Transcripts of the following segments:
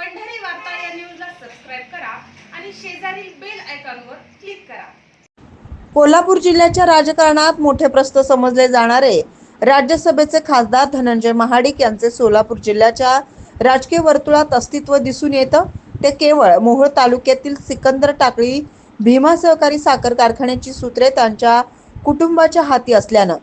पंढरी वार्ता या न्यूजला सबस्क्राईब करा आणि शेजारील बेल आयकॉनवर क्लिक करा. कोल्हापूर जिल्ह्याच्या राजकारणात मोठे प्रस्त समजले जाणारे राज्यसभेचे खासदार धनंजय महाडिक यांचे सोलापूर जिल्ह्याच्या राजकीय वर्तुळात अस्तित्व दिसून येतं. ते केवळ मोहोळ तालुक्यातील सिकंदर टाकळी भीमा सहकारी साखर कारखान्याची सूत्रे त्यांच्या कुटुंबाच्या हाती असल्यानं.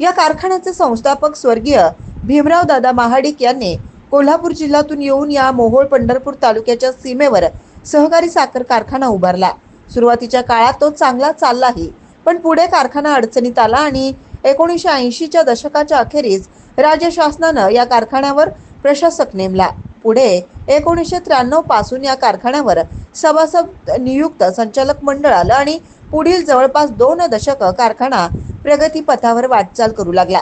या कारखान्याचे संस्थापक स्वर्गीय भीमराव दादा महाडिक यांनी कोल्हापूर जिल्ह्यातून येऊन या मोहोळ पंढरपूर तालुक्याच्या सीमेवर सहकारी साखर कारखाना उभारला. सुरुवातीच्या काळात तो चांगला चाललाही पण पुढे कारखाना अडचणीत आला आणि एकोणीसशे ऐंशीच्या दशकाच्या अखेरीस राज्य शासनानं या कारखान्यावर प्रशासक नेमला. पुढे एकोणीसशे त्र्याण्णवपासून या कारखान्यावर सभासद नियुक्त संचालक मंडळ आलं आणि पुढील जवळपास दोन दशक कारखाना प्रगतीपथावर वाटचाल करू लागला.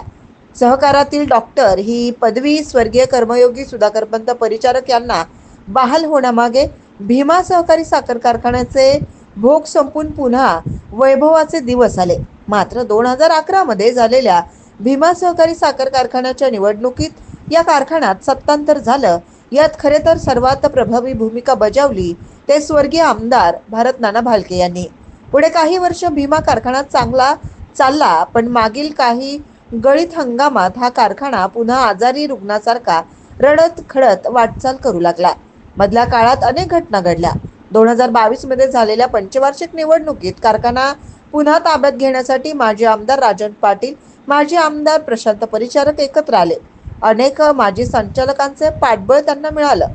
सहकारातील डॉक्टर ही पदवी स्वर्गीय कर्मयोगी सुधाकरपंत परिचारक यांना बहाल होण्यामागे भीमा सहकारी साखर कारखान्याचे भोग संपून पुन्हा वैभवाचे दिवस आले. मात्र दोन हजार अकरा मध्ये झालेल्या भीमा सहकारी साखर कारखान्याच्या निवडणुकीत या कारखान्यात सत्तांतर झालं. यात खरे तर सर्वात प्रभावी भूमिका बजावली ते स्वर्गीय आमदार भारत नाना भालके यांनी. पुढे काही वर्ष भीमा कारखाना चांगला चालला पण मागील काही गळीत हंगामात हा कारखाना पुन्हा आजारी रुग्णासारखा रडत खडत वाटचाल करू लागला. मधल्या काळात अनेक घटना घडल्या. दोन हजार बावीसमध्ये झालेल्या पंचवार्षिक निवडणुकीत कारखाना पुन्हा ताब्यात घेण्यासाठी माजी आमदार राजन पाटील माजी आमदार प्रशांत परिचारक एकत्र आले. अनेक माजी संचालकांचे पाठबळ त्यांना मिळालं.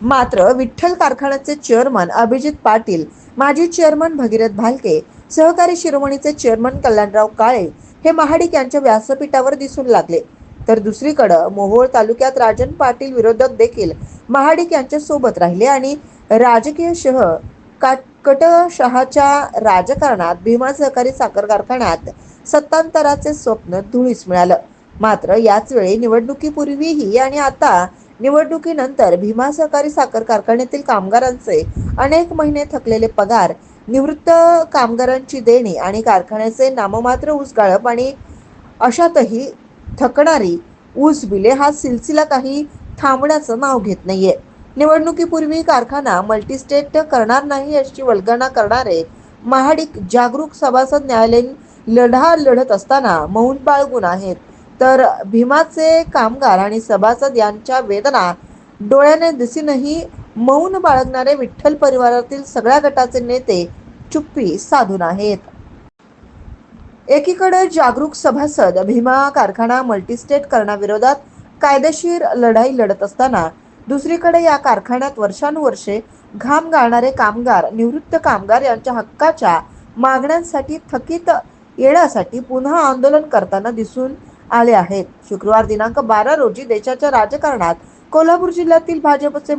मात्र विठ्ठल कारखान्याचे चेअरमन अभिजित पाटील माजी चेअरमन भगीरथ भालके सहकारी शिरोमणीचे चेअरमन कल्याणराव काळे हे महाडिक यांच्या व्यासपीठावर दिसून लागले. तर दुसरीकडं मोहोळ तालुक्यात राजन पाटील विरोधक देखील महाडिक यांच्या सोबत राहिले आणि राजकीय शह कटशहाच्या राजकारणात भीमा सहकारी साखर कारखान्यात सत्तांतराचे स्वप्न धुळीस मिळालं. मात्र याच वेळी निवडणुकीपूर्वीही आणि आता निवडणुकीनंतर भीमा सहकारी साखर कारखान्यातील कामगारांचे अनेक महिने थकलेले पगार निवृत्त कामगारांची देणी आणि कारखान्याचे नाममात्र ऊस गाळप आणि अशातही थकणारी ऊस बिले हा सिलसिला काही थांबण्याचं नाव घेत नाहीये. निवडणुकीपूर्वी कारखाना मल्टीस्टेट करणार नाही अशी वल्गना करणारे महाडिक जागरूक सभासद न्यायालयीन लढा लढत असताना मौन बाळगून आहेत. तर भीमाचे कामगार आणि सभासद यांच्या वेदना डोळ्याने दिसूनही मौन बाळगणारे विठ्ठल परिवारातील सगळ्या गटाचे नेते चुप्पी साधून आहेत. एकीकडे जागरूक सभासद भीमा कारखाना मल्टीस्टेट करण्याविरोधात कायदेशीर लढाई लढत असताना दुसरीकडे या कारखान्यात वर्षानुवर्षे घाम गाळणारे कामगार निवृत्त कामगार यांच्या हक्काच्या मागण्यांसाठी थकीत येण्यासाठी पुन्हा आंदोलन करताना दिसून आले आहेत. शुक्रवार दिनांक बारा रोजी देशाच्या राजकारणात कोल्हापूर जिल्ह्यातील भाजपचे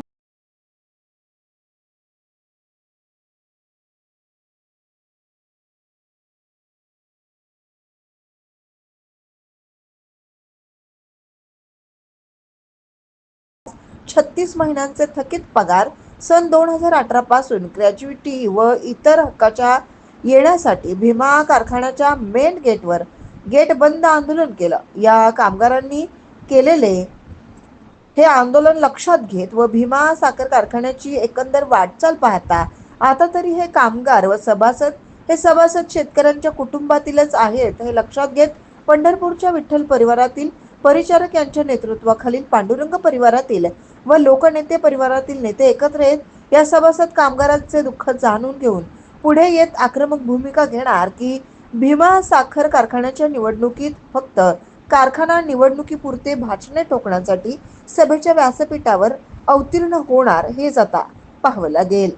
छत्तीस महिन्यांचे थकीत पगार सन दोन हजार अठरा पासून ग्रॅज्युटी व इतर हक्काच्या येण्यासाठी भीमा कारखान्याच्या मेन गेटवर गेट बंद आंदोलन केलं. या कामगारांनी केलेले हे आंदोलन लक्षात घेत व भीमा साखर कारखान्याची एकंदर वाटचाल पाहता आता तरी हे कामगार व सभासद हे सभासद शेतकऱ्यांच्या कुटुंबातीलच आहेत हे लक्षात घेत पंढरपूरच्या विठ्ठल परिवारातील परिचारक यांच्या नेतृत्वाखालील पांडुरंग परिवारातील व लोकनेते परिवारातील नेते एकत्र येत या सभासद कामगारांचे दुःख जाणून घेऊन पुढे येत आक्रमक भूमिका घेणार की भीमा साखर कारखान्याच्या निवडणुकीत फक्त कारखाना निवडणुकीपुरते भाषणे ठोकण्यासाठी सभेच्या व्यासपीठावर अवतीर्ण होणार हेच आता पाहावं लागेल.